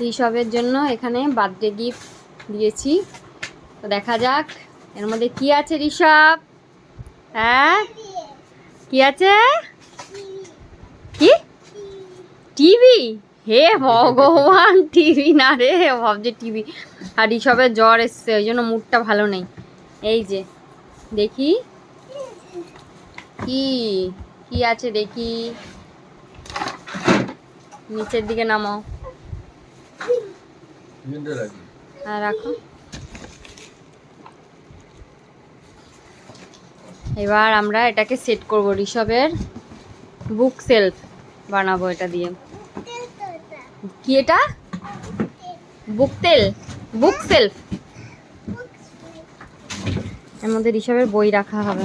ঋষভের জন্য এখানে birthday gift দিয়েছি। তো দেখা যাক, এর মধ্যে কি আছে ঋষভ? হ্যাঁ? কি আছে? কি? টিভি? হে ভগবান, টিভি না রে, ভাবছে টিভি। আর ঋষভের জ্বর এসছে, ওই জন্য মুডটা ভালো নেই। এই যে, দেখি। কি? কি আছে দেখি? নিচের দিকে নামাও। হ্যাঁ এবার আমরা এটাকে সেট করব ঋষভের বুক সেলফ বানাবো এটা দিয়ে। কি এটা? বুক তেল বুক সেলফ এর মধ্যে ঋষভের বই রাখা হবে।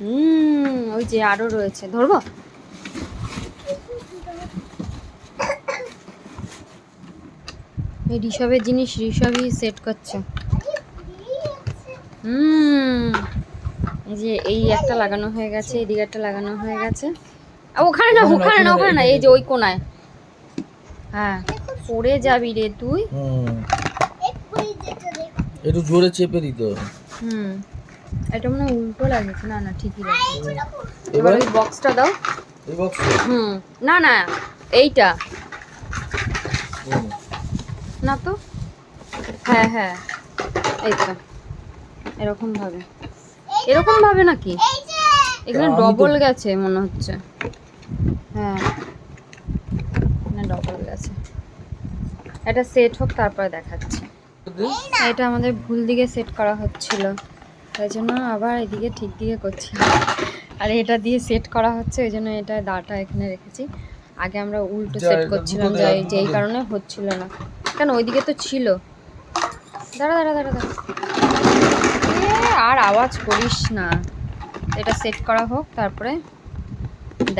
হুম, ওই যে আরও রয়েছে। ধরবো? এই ঋষভের জিনিস ঋষভই সেট করছে। হুম এই যে এই একটা লাগানো হয়ে গেছে এদিকে একটা লাগানো হয়ে গেছে। ওখানে না ওখানে না ওখানে না এই যে ওই কোনায়। হ্যাঁ পড়ে যাবি রে তুই। একটু জোরে চেপে দিতে হুম এটা মনে হয় উল্টো লাগছে না না ঠিকই লাগছে। এবার? ওই বক্সটা দাও। এই বক্স হুম না না এইটা। না তো? হ্যাঁ হ্যাঁ। এই তো। এরকম ভাবে। এরকম ভাবে নাকি? এখানে ডবল গেছে মনে হচ্ছে। হ্যাঁ। ডবল গেছে। এটা সেট হোক তারপরে দেখাচ্ছি। এটা আমাদের ভুল দিকে সেট করা হচ্ছিল। তাই জন্য আবার এদিকে ঠিক দিকে করছি। আর এটা দিয়ে সেট করা হচ্ছে ওই জন্য এটা দাটা এখানে রেখেছি। আগে আমরা উল্টো সেট করছিলাম যে যেই কারণে হচ্ছিল না। কেন? ওইদিকে তো ছিল। দাঁড়া দাঁড়া দাঁড়া দাঁড়া। আর আওয়াজ করিস না। এটা সেট করা হোক, তারপরে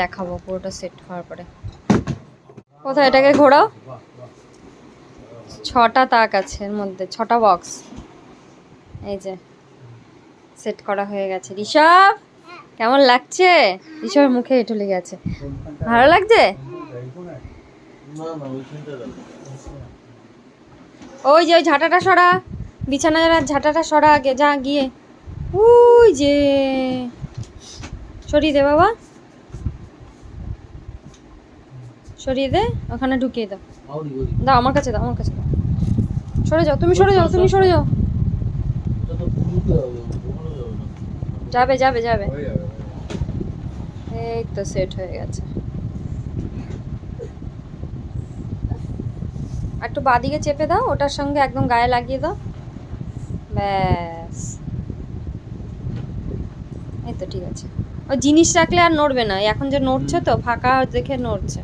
দেখাবো পুরোটা সেট হওয়ার পরে। কোথায়? এটাকে ঘোরাও। ছটা তাক আছে এর মধ্যে, ছটা বক্স এই যে সেট করা হয়ে গেছে। ঋষভ, কেমন লাগছে? ঋষভের মুখে এঁটো লেগে আছে। ভালো লাগছে না না ওইখানটা রাখো। ওই যে ওই ঝাঁটাটা সরা বিছানার ঝাঁটাটা সরা আগে, যা গিয়ে। ওই যে, সরিয়ে দে বাবা। সরিয়ে দে, ওখানে ঢুকিয়ে দাও। দাও, আমার কাছে দাও, আমার কাছে দাও। সরে যাও, তুমি সরে যাও, তুমি সরে যাও। যাবে যাবে যাবে। এই তো সেট হয়ে গেছে। একটু বাদিকে চেপে দাও, ওটার সঙ্গে একদম গায়ে লাগিয়ে দাও। ব্যাস। এই তো ঠিক আছে। ও জিনিস রাখলে আর নড়বে না এখন যে নড়ছে তো, ফাঁকা দেখে নড়ছে।